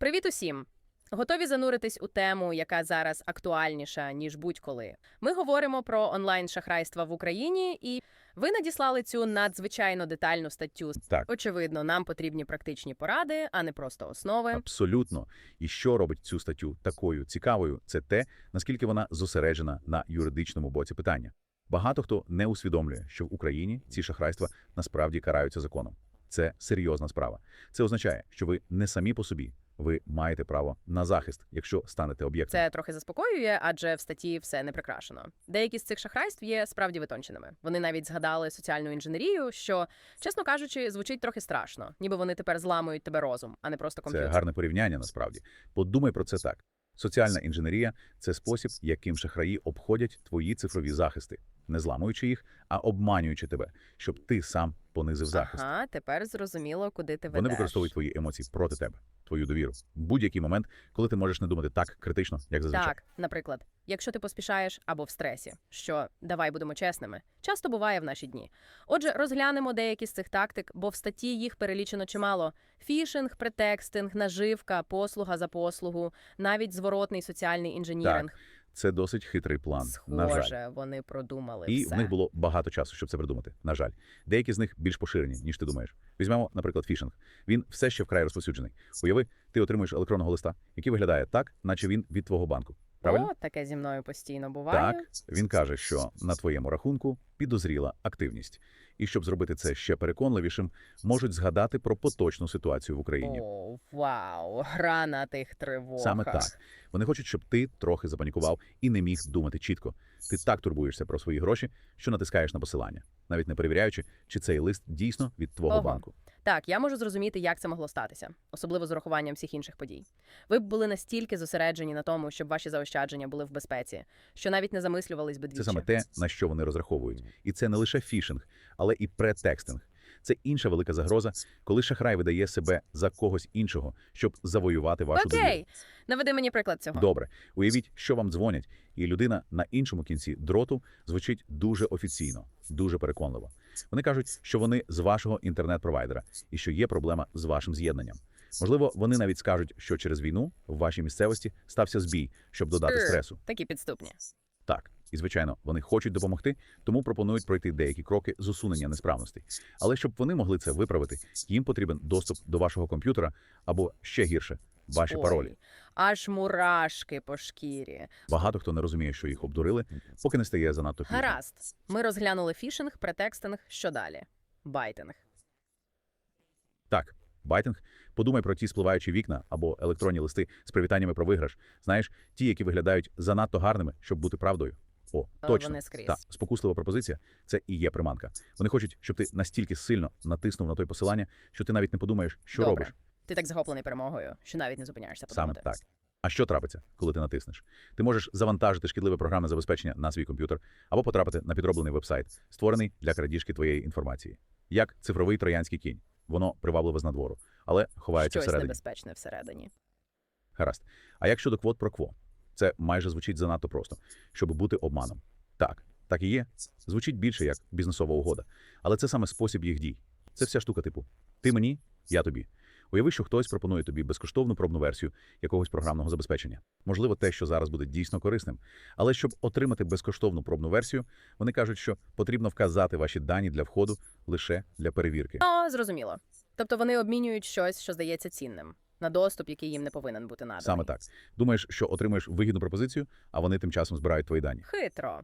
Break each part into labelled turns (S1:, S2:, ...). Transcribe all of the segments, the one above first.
S1: Привіт усім! Готові зануритись у тему, яка зараз актуальніша ніж будь-коли. Ми говоримо про онлайн-шахрайства в Україні, і ви надіслали цю надзвичайно детальну статтю.
S2: Так,
S1: Очевидно, нам потрібні практичні поради, а не просто основи.
S2: абсолютно. І що робить цю статтю такою цікавою, це те, наскільки вона зосереджена на юридичному боці питання. Багато хто не усвідомлює, що в Україні ці шахрайства насправді караються законом. Це серйозна справа. Це означає, що ви не самі по собі. Ви маєте право на захист, якщо станете об'єктом.
S1: Це трохи заспокоює, адже в статті все не прикрашено. Деякі з цих шахрайств є справді витонченими. Вони навіть згадали соціальну інженерію, що, чесно кажучи, звучить трохи страшно, ніби вони тепер зламують тебе розум, а не просто
S2: Це гарне порівняння насправді. Подумай про це так. Соціальна інженерія це спосіб, яким шахраї обходять твої цифрові захисти, не зламуючи їх, а обманюючи тебе, щоб ти сам понизив захист.
S1: Ага, тепер зрозуміло, куди ти ведеш.
S2: Вони використовують твої емоції проти тебе, твою довіру. Будь-який момент, коли ти можеш не думати так критично, як зазвичай.
S1: Так, наприклад, якщо ти поспішаєш або в стресі, що давай будемо чесними, часто буває в наші дні. Отже, розглянемо деякі з цих тактик, бо в статті їх перелічено чимало: фішинг, претекстинг, наживка, послуга за послугу, навіть зворотний соціальний інженіринг.
S2: Це досить хитрий план. на жаль.
S1: Вони продумали
S2: І
S1: все.
S2: в них було багато часу, щоб це придумати. На жаль, деякі з них більш поширені, ніж ти думаєш. Візьмемо, наприклад, фішинг. Він все ще вкрай розповсюджений. Уяви, ти отримуєш електронного листа, який виглядає так, наче він від твого банку. Правильно?
S1: О, таке зі мною постійно буває.
S2: Так, він каже, що на твоєму рахунку підозріла активність. І щоб зробити це ще переконливішим, можуть згадати про поточну ситуацію в Україні.
S1: О, вау, гра на тих тривогах.
S2: Саме так. Вони хочуть, щоб ти трохи запанікував і не міг думати чітко. Ти так турбуєшся про свої гроші, що натискаєш на посилання, навіть не перевіряючи, чи цей лист дійсно від твого
S1: Ого.
S2: банку.
S1: Так, я можу зрозуміти, як це могло статися, особливо з урахуванням всіх інших подій. Ви б були настільки зосереджені на тому, щоб ваші заощадження були в безпеці, що навіть не замислювались би двічі.
S2: Це саме те, на що вони розраховують. І це не лише фішинг, але і претекстинг. Це інша велика загроза, коли шахрай видає себе за когось іншого, щоб завоювати вашу довіру.
S1: Окей, наведи мені приклад цього.
S2: Добре, уявіть, що вам дзвонять, і людина на іншому кінці дроту звучить дуже офіційно, дуже переконливо. Вони кажуть, що вони з вашого інтернет-провайдера і що є проблема з вашим з'єднанням. Можливо, вони навіть скажуть, що через війну в вашій місцевості стався збій, щоб додати стресу.
S1: Такі підступні.
S2: Так, і звичайно, вони хочуть допомогти, тому пропонують пройти деякі кроки з усунення несправностей. Але щоб вони могли це виправити, їм потрібен доступ до вашого комп'ютера або ще гірше ваші
S1: Ой,
S2: паролі.
S1: Аж мурашки по шкірі.
S2: Багато хто не розуміє, що їх обдурили, поки не стає занадто пізно.
S1: Гаразд. Ми розглянули фішинг, претекстинг. Що далі? Байтинг.
S2: Так, байтинг. Подумай про ті спливаючі вікна або електронні листи з привітаннями про виграш. Знаєш, ті, які виглядають занадто гарними, щоб бути правдою. О, точно.
S1: Вони скрізь.
S2: Так, спокуслива пропозиція це і є приманка. Вони хочуть, щоб ти настільки сильно натиснув на той посилання, що ти навіть не подумаєш, що
S1: Добре.
S2: робиш.
S1: Ти так захоплений перемогою, що навіть не зупиняєшся
S2: Саме так. А що трапиться, коли ти натиснеш? Ти можеш завантажити шкідливе програмне забезпечення на свій комп'ютер або потрапити на підроблений вебсайт, створений для крадіжки твоєї інформації. Як цифровий троянський кінь. Воно привабливе з надвору, але ховається
S1: Щось
S2: всередині.
S1: небезпечне всередині.
S2: Гаразд. А як щодо квот про кво? Це майже звучить занадто просто, щоб бути обманом. Так, так і є. Звучить більше як бізнесова угода. Але це саме спосіб їх дій. Це вся штука типу: ти мені, я тобі. Уяви, що хтось пропонує тобі безкоштовну пробну версію якогось програмного забезпечення. Можливо, те, що зараз буде дійсно корисним. Але щоб отримати безкоштовну пробну версію, вони кажуть, що потрібно вказати ваші дані для входу лише для перевірки.
S1: О, зрозуміло. Тобто вони обмінюють щось, що здається цінним, на доступ, який їм не повинен бути наданий.
S2: Саме так. Думаєш, що отримаєш вигідну пропозицію, а вони тим часом збирають твої дані.
S1: Хитро.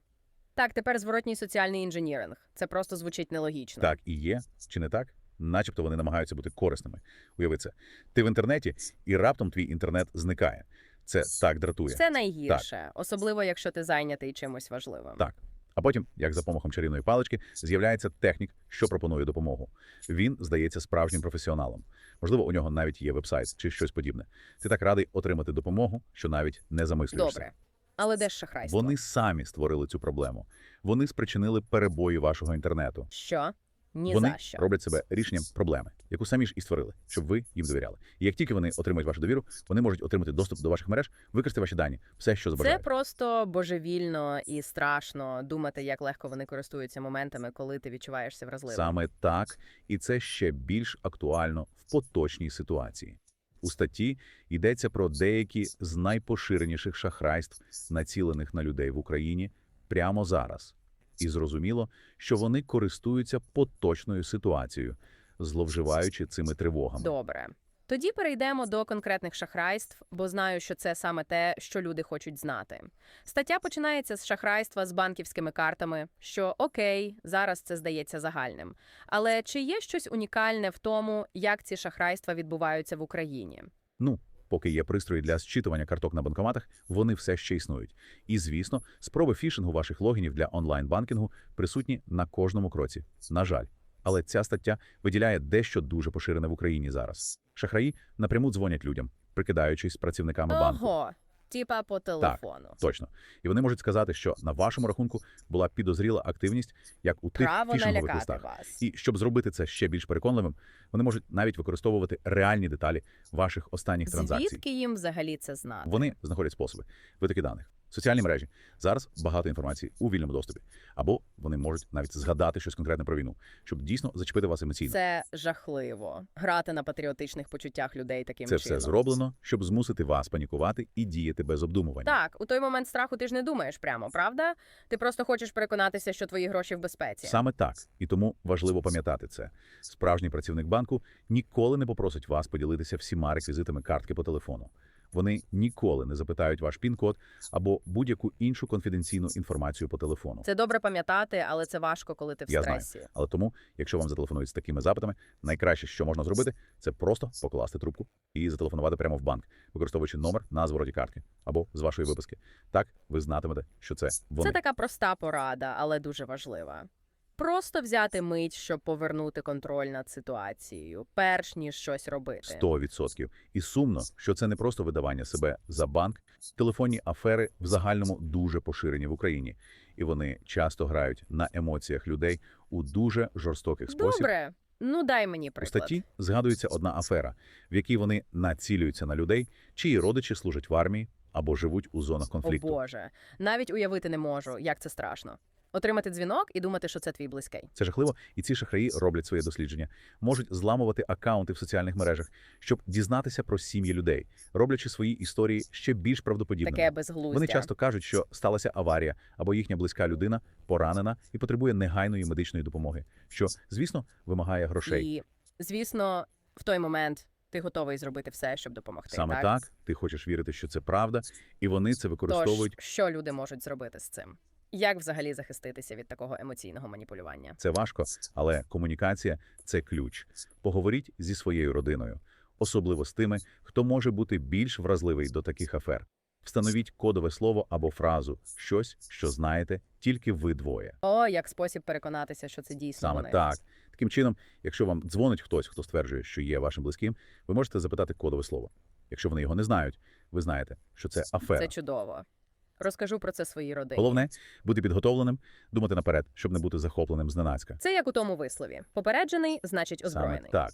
S1: Так, тепер зворотній соціальний інженіринг. Це просто звучить нелогічно.
S2: Так і є, чи не так? Начебто вони намагаються бути корисними. Уяви це. Ти в інтернеті, і раптом твій інтернет зникає. Це так дратує.
S1: Це найгірше, особливо якщо ти зайнятий чимось важливим.
S2: Так. А потім, як за помахом чарівної палички, з'являється технік, що пропонує допомогу. Він здається справжнім професіоналом. Можливо, у нього навіть є вебсайт чи щось подібне. Ти так радий отримати допомогу, що навіть не замислюєшся.
S1: Добре. Але де ж шахрайство?
S2: Вони самі створили цю проблему. Вони спричинили перебої вашого інтернету.
S1: Що? Ні
S2: вони
S1: за що.
S2: роблять себе рішенням проблеми, яку самі ж і створили, щоб ви їм довіряли. І як тільки вони отримають вашу довіру, вони можуть отримати доступ до ваших мереж, використати ваші дані, все, що
S1: Це просто божевільно і страшно думати, як легко вони користуються моментами, коли ти відчуваєшся вразливим.
S2: Саме так, і це ще більш актуально в поточній ситуації. У статті йдеться про деякі з найпоширеніших шахрайств, націлених на людей в Україні прямо зараз. І зрозуміло, що вони користуються поточною ситуацією, зловживаючи цими тривогами.
S1: Добре. Тоді перейдемо до конкретних шахрайств, бо знаю, що це саме те, що люди хочуть знати. Стаття починається з шахрайства з банківськими картами, що окей, зараз це здається загальним. Але чи є щось унікальне в тому, як ці шахрайства відбуваються в Україні?
S2: Ну, поки є пристрої для зчитування карток на банкоматах, вони все ще існують. І, звісно, спроби фішингу ваших логінів для онлайн-банкінгу присутні на кожному кроці. На жаль. Але ця стаття виділяє дещо дуже поширене в Україні зараз. Шахраї напряму дзвонять людям, прикидаючись працівниками банку.
S1: Типа по телефону.
S2: Точно. І вони можуть сказати, що на вашому рахунку була підозріла активність, як у тих
S1: Право
S2: фішингових листах.
S1: вас.
S2: І щоб зробити це ще більш переконливим, вони можуть навіть використовувати реальні деталі ваших останніх транзакцій.
S1: Звідки їм взагалі це знати?
S2: Вони знаходять способи витоки даних. Соціальні мережі зараз багато інформації у вільному доступі, або вони можуть навіть згадати щось конкретне про війну, щоб дійсно зачепити вас емоційно.
S1: Це жахливо. Грати на патріотичних почуттях людей таким
S2: Це
S1: чином.
S2: все зроблено, щоб змусити вас панікувати і діяти без обдумування.
S1: Так, у той момент страху ти ж не думаєш прямо, правда? Ти просто хочеш переконатися, що твої гроші в безпеці.
S2: Саме так, і тому важливо пам'ятати це. Справжній працівник банку ніколи не попросить вас поділитися всіма реквізитами картки по телефону. Вони ніколи не запитають ваш пін-код або будь-яку іншу конфіденційну інформацію по телефону.
S1: Це добре пам'ятати, але це важко, коли ти в
S2: Я знаю.
S1: стресі.
S2: Але тому, якщо вам зателефонують з такими запитами, найкраще, що можна зробити, це просто покласти трубку і зателефонувати прямо в банк, використовуючи номер на звороті картки або з вашої виписки. Так ви знатимете, що це вони.
S1: Це така проста порада, але дуже важлива. Просто взяти мить, щоб повернути контроль над ситуацією, перш ніж щось робити.
S2: 100%. І сумно, що це не просто видавання себе за банк. Телефонні афери в загальному дуже поширені в Україні, і вони часто грають на емоціях людей у дуже жорстоких спосіб.
S1: Добре, ну дай мені
S2: У статті згадується одна афера, в якій вони націлюються на людей, чиї родичі служать в армії або живуть у зонах
S1: О
S2: конфлікту.
S1: Боже, навіть уявити не можу, як це страшно. Отримати дзвінок і думати, що це твій близький.
S2: Це жахливо, і ці шахраї роблять своє дослідження, можуть зламувати акаунти в соціальних мережах, щоб дізнатися про сім'ї людей, роблячи свої історії ще більш правдоподібними.
S1: Таке безглуздя.
S2: Вони часто кажуть, що сталася аварія або їхня близька людина поранена і потребує негайної медичної допомоги, що, звісно, вимагає грошей.
S1: І, звісно, в той момент ти готовий зробити все, щоб допомогти.
S2: Саме
S1: так?
S2: так, ти хочеш вірити, що це правда, і вони це використовують.
S1: Тож, що люди можуть зробити з цим? Як взагалі захиститися від такого емоційного маніпулювання?
S2: Це важко, але комунікація це ключ. Поговоріть зі своєю родиною, особливо з тими, хто може бути більш вразливий до таких афер. Встановіть кодове слово або фразу, щось, що знаєте тільки ви двоє.
S1: О, як спосіб переконатися, що це дійсно
S2: Саме
S1: вони.
S2: так. Таким чином, якщо вам дзвонить хтось, хто стверджує, що є вашим близьким, ви можете запитати кодове слово. Якщо вони його не знають, ви знаєте, що це афера.
S1: Це чудово. Розкажу про це своїй родині.
S2: Головне бути підготовленим, думати наперед, щоб не бути захопленим зненацька.
S1: Це як у тому вислові: попереджений, значить
S2: Саме
S1: озброєний.
S2: так.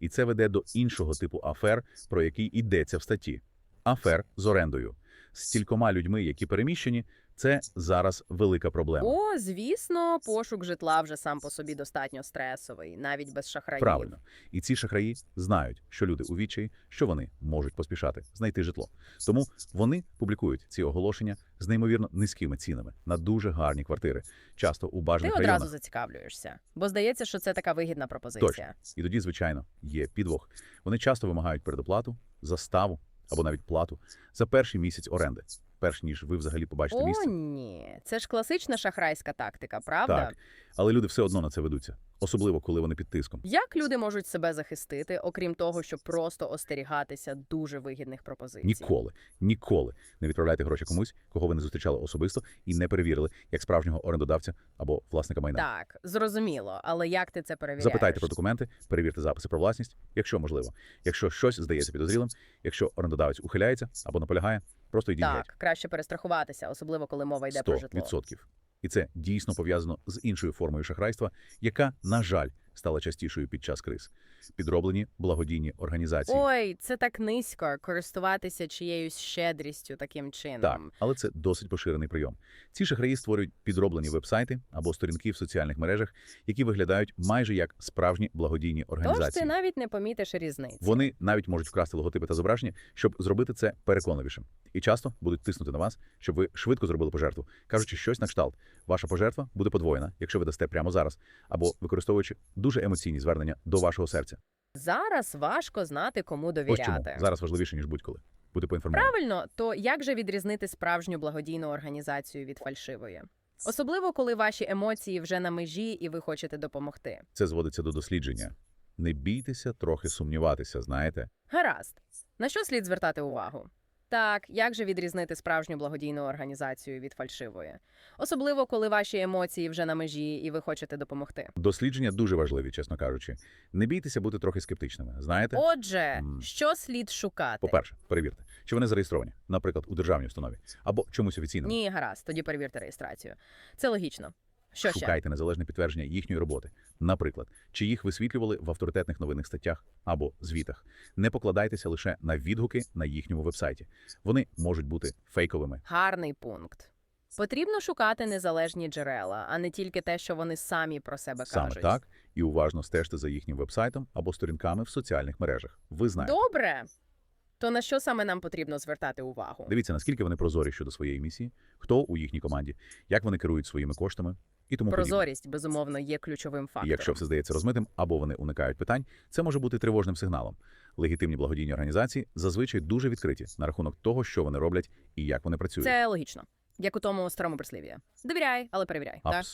S2: І це веде до іншого типу афер, про який йдеться в статті. Афер з орендою. З стількома людьми, які переміщені, це зараз велика проблема.
S1: О, звісно, пошук житла вже сам по собі достатньо стресовий, навіть без шахраїв.
S2: Правильно. І ці шахраї знають, що люди у відчаї, що вони можуть поспішати знайти житло. Тому вони публікують ці оголошення з неймовірно низькими цінами на дуже гарні квартири, часто у
S1: Ти
S2: бажаних
S1: одразу
S2: районах.
S1: зацікавлюєшся, бо здається, що це така вигідна пропозиція.
S2: Точно. І тоді, звичайно, є підвох. Вони часто вимагають передоплату, заставу або навіть плату за перший місяць оренди, перш ніж ви взагалі побачите
S1: О,
S2: місце.
S1: ні, це ж класична шахрайська тактика, правда?
S2: Так, але люди все одно на це ведуться, особливо коли вони під тиском.
S1: Як люди можуть себе захистити, окрім того, щоб просто остерігатися дуже вигідних пропозицій?
S2: Ніколи, ніколи не відправляйте гроші комусь, кого ви не зустрічали особисто і не перевірили як справжнього орендодавця або власника майна.
S1: Так, зрозуміло, але як ти це перевіряєш?
S2: Запитайте про документи, перевірте записи про власність, якщо можливо. Якщо щось здається підозрілим, якщо орендодавець ухиляється або наполягає, просто йдіть геть.
S1: Так, краще перестрахуватися, особливо коли мова йде про житло.
S2: 100%. І це дійсно пов'язано з іншою формою шахрайства, яка, на жаль, стала частішою під час криз. Підроблені благодійні організації.
S1: Ой, це так низько користуватися чиєюсь щедрістю таким чином.
S2: Так, але це досить поширений прийом. Ці шахраї створюють підроблені вебсайти або сторінки в соціальних мережах, які виглядають майже як справжні благодійні
S1: Тож
S2: організації.
S1: ти навіть не помітиш різниці.
S2: Вони навіть можуть вкрасти логотипи та зображення, щоб зробити це переконливішим. І часто будуть тиснути на вас, щоб ви швидко зробили пожертву, кажучи щось на кшталт. Ваша пожертва буде подвоєна, якщо ви дасте прямо зараз, або використовуючи дуже емоційні звернення до вашого серця.
S1: Зараз важко знати, кому
S2: Ось чому
S1: довіряти.
S2: зараз важливіше ніж будь-коли. Бути поінформованим.
S1: Правильно, то як же відрізнити справжню благодійну організацію від фальшивої? Особливо, коли ваші емоції вже на межі і ви хочете допомогти.
S2: Це зводиться до дослідження. Не бійтеся трохи сумніватися, знаєте.
S1: Гаразд. На що слід звертати увагу? Так, як же відрізнити справжню благодійну організацію від фальшивої? Особливо, коли ваші емоції вже на межі і ви хочете допомогти.
S2: Дослідження дуже важливі, чесно кажучи. Не бійтеся бути трохи скептичними. Знаєте,
S1: Отже,
S2: М.
S1: що слід шукати?
S2: по-перше, перевірте, чи вони зареєстровані, наприклад, у державній установі або чомусь офіційному.
S1: Ні, гаразд, тоді перевірте реєстрацію. Це логічно. Що ще?
S2: Шукайте незалежне підтвердження їхньої роботи. Наприклад, чи їх висвітлювали в авторитетних новинних статтях або звітах. Не покладайтеся лише на відгуки на їхньому вебсайті. Вони можуть бути фейковими.
S1: Гарний пункт. Потрібно шукати незалежні джерела, а не тільки те, що вони самі про себе
S2: Саме
S1: кажуть.
S2: так, і уважно стежте за їхнім вебсайтом або сторінками в соціальних мережах. Ви знаєте.
S1: Добре. То на що саме нам потрібно звертати увагу?
S2: Дивіться, наскільки вони прозорі щодо своєї місії, хто у їхній команді, як вони керують своїми коштами і тому подібне.
S1: Прозорість, безумовно, є ключовим фактором.
S2: якщо все здається розмитим або вони уникають питань, це може бути тривожним сигналом. Легітимні благодійні організації зазвичай дуже відкриті на рахунок того, що вони роблять і як вони працюють.
S1: Це логічно, як у тому старому прислів'ї. Довіряй, але перевіряй. Так?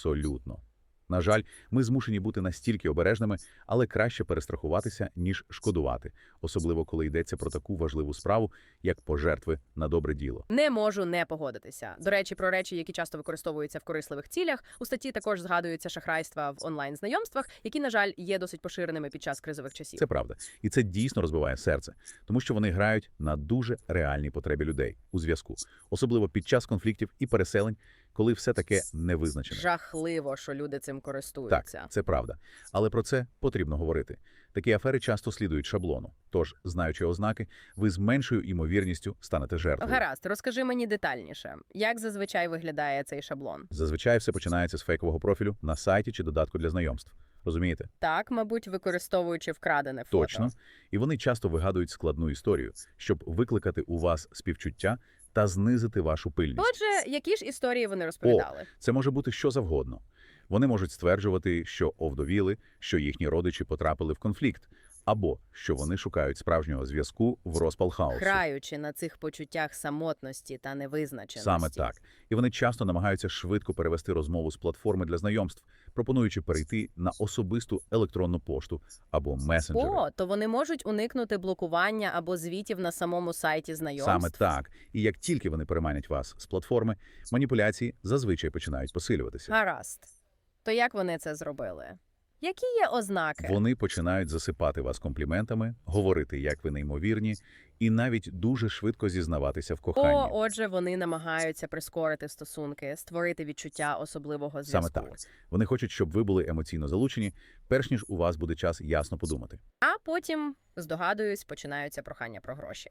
S2: На жаль, ми змушені бути настільки обережними, але краще перестрахуватися, ніж шкодувати, особливо коли йдеться про таку важливу справу, як пожертви на добре діло.
S1: Не можу не погодитися. До речі, про речі, які часто використовуються в корисливих цілях. У статті також згадуються шахрайства в онлайн знайомствах, які, на жаль, є досить поширеними під час кризових часів.
S2: Це правда, і це дійсно розбиває серце, тому що вони грають на дуже реальній потребі людей у зв'язку, особливо під час конфліктів і переселень, коли все таке невизначене.
S1: Жахливо, що люди цим
S2: Так,
S1: користуються.
S2: це правда. Але про це потрібно говорити. Такі афери часто слідують шаблону. Тож, знаючи ознаки, ви з меншою імовірністю станете жертвою.
S1: Гаразд, розкажи мені детальніше, як зазвичай виглядає цей шаблон.
S2: Зазвичай все починається з фейкового профілю на сайті чи додатку для знайомств. Розумієте?
S1: Так, мабуть, використовуючи вкрадене фото.
S2: Точно. І вони часто вигадують складну історію, щоб викликати у вас співчуття та знизити вашу пильність.
S1: Отже, які ж історії вони розповідали?
S2: Це може бути що завгодно. Вони можуть стверджувати, що овдовіли, що їхні родичі потрапили в конфлікт, або що вони шукають справжнього зв'язку в розпал хаосу.
S1: Граючи на цих почуттях самотності та невизначеності.
S2: Саме так. І вони часто намагаються швидко перевести розмову з платформи для знайомств, пропонуючи перейти на особисту електронну пошту або месенджери.
S1: О, то вони можуть уникнути блокування або звітів на самому сайті знайомств.
S2: Саме так. І як тільки вони переманять вас з платформи, маніпуляції зазвичай починають посилюватися.
S1: Гаразд. То як вони це зробили? Які є ознаки?
S2: Вони починають засипати вас компліментами, говорити, як ви неймовірні, і навіть дуже швидко зізнаватися в коханні.
S1: О, отже, вони намагаються прискорити стосунки, створити відчуття особливого зв'язку.
S2: Саме так. Вони хочуть, щоб ви були емоційно залучені, перш ніж у вас буде час ясно подумати.
S1: А потім, здогадуюсь, починаються прохання про гроші.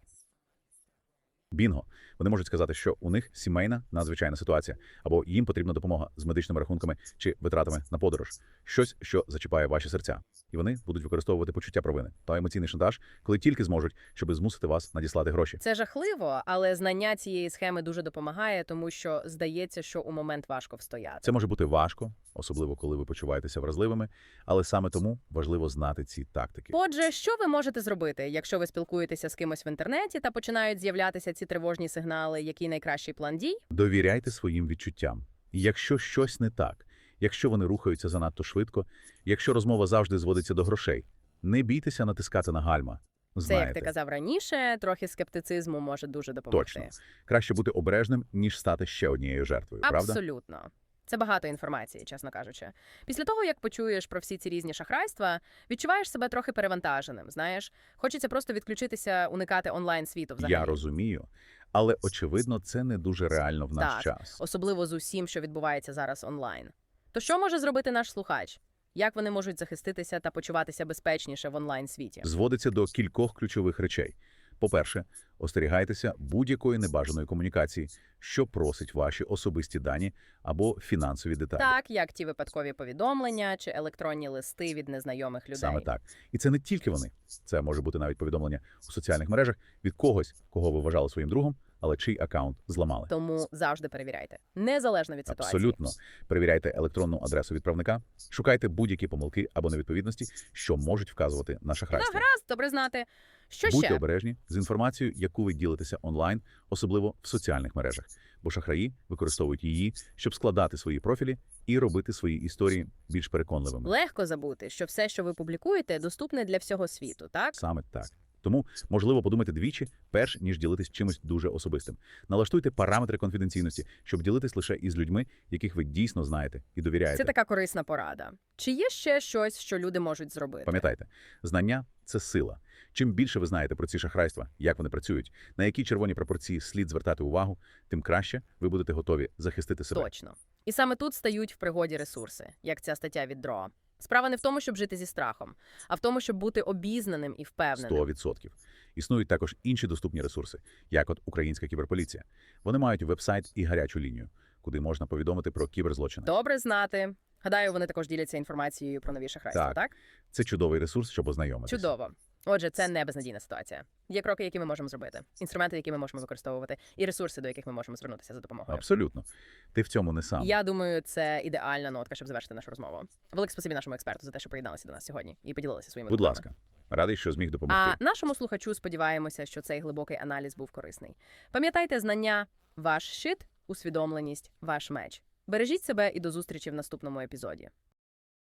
S2: Бінго. Вони можуть сказати, що у них сімейна надзвичайна ситуація, або їм потрібна допомога з медичними рахунками чи витратами на подорож, щось, що зачіпає ваші серця. І вони будуть використовувати почуття провини та емоційний шантаж, коли тільки зможуть, щоб змусити вас надіслати гроші.
S1: Це жахливо, але знання цієї схеми дуже допомагає, тому що здається, що у момент важко встояти.
S2: Це може бути важко, особливо коли ви почуваєтеся вразливими, але саме тому важливо знати ці тактики.
S1: Отже, що ви можете зробити, якщо ви спілкуєтеся з кимось в інтернеті та починають з'являтися ці тривожні сигнали, який найкращий план дій?
S2: Довіряйте своїм відчуттям. Якщо щось не так, якщо вони рухаються занадто швидко, якщо розмова завжди зводиться до грошей, не бійтеся натискати на гальма.
S1: Це як ти казав раніше, трохи скептицизму може дуже допомогти.
S2: Точно. краще бути обережним, ніж стати ще однією жертвою, правда?
S1: Абсолютно. Це багато інформації, чесно кажучи. Після того, як почуєш про всі ці різні шахрайства, відчуваєш себе трохи перевантаженим. Знаєш, хочеться просто відключитися, уникати онлайн світу взагалі.
S2: Я розумію. Але очевидно, це не дуже реально в наш
S1: Так.
S2: час.
S1: особливо з усім, що відбувається зараз онлайн. То що може зробити наш слухач? як вони можуть захиститися та почуватися безпечніше в онлайн світі.
S2: Зводиться до кількох ключових речей. По-перше, остерігайтеся будь-якої небажаної комунікації, що просить ваші особисті дані або фінансові деталі.
S1: Так, як ті випадкові повідомлення чи електронні листи від незнайомих людей.
S2: Саме так. І це не тільки вони. Це може бути навіть повідомлення у соціальних мережах від когось, кого ви вважали своїм другом, але чий акаунт зламали.
S1: Тому завжди перевіряйте, незалежно від ситуації.
S2: Абсолютно. Перевіряйте електронну адресу відправника, шукайте будь-які помилки або невідповідності, що можуть вказувати на
S1: Ну,
S2: шахрайство.
S1: гаразд, добре знати. Що
S2: Будьте
S1: ще?
S2: обережні з інформацією, яку ви ділитеся онлайн, особливо в соціальних мережах, бо шахраї використовують її, щоб складати свої профілі і робити свої історії більш переконливими.
S1: Легко забути, що все, що ви публікуєте, доступне для всього світу, так?
S2: Саме так. Тому можливо подумайте двічі, перш ніж ділитись чимось дуже особистим. Налаштуйте параметри конфіденційності, щоб ділитись лише із людьми, яких ви дійсно знаєте і довіряєте.
S1: Це така корисна порада. Чи є ще щось, що люди можуть зробити?
S2: Пам'ятайте, знання це сила. Чим більше ви знаєте про ці шахрайства, як вони працюють, на які червоні пропорції слід звертати увагу, тим краще ви будете готові захистити себе.
S1: Точно. І саме тут стають в пригоді ресурси, як ця стаття від Дроа. Справа не в тому, щоб жити зі страхом, а в тому, щоб бути обізнаним і впевненим.
S2: 100%. Існують також інші доступні ресурси, як от Українська кіберполіція. Вони мають веб-сайт і гарячу лінію, куди можна повідомити про кіберзлочини.
S1: Добре знати. Гадаю, вони також діляться інформацією про нові шахрайства,
S2: Так.
S1: так?
S2: Це чудовий ресурс, щоб ознайомитися.
S1: Чудово. Отже, це не безнадійна ситуація. Є кроки, які ми можемо зробити, інструменти, які ми можемо використовувати, і ресурси, до яких ми можемо звернутися за допомогою.
S2: Абсолютно. Ти в цьому не сам.
S1: Я думаю, це ідеальна нотка, щоб завершити нашу розмову. Велике спасибі нашому експерту за те, що приєдналися до нас сьогодні і поділилися своїми
S2: Будь
S1: думками.
S2: ласка. Радий, що зміг допомогти.
S1: А нашому слухачу сподіваємося, що цей глибокий аналіз був корисний. Пам'ятайте, знання ваш щит, усвідомленість, ваш меч. Бережіть себе і до зустрічі в наступному епізоді.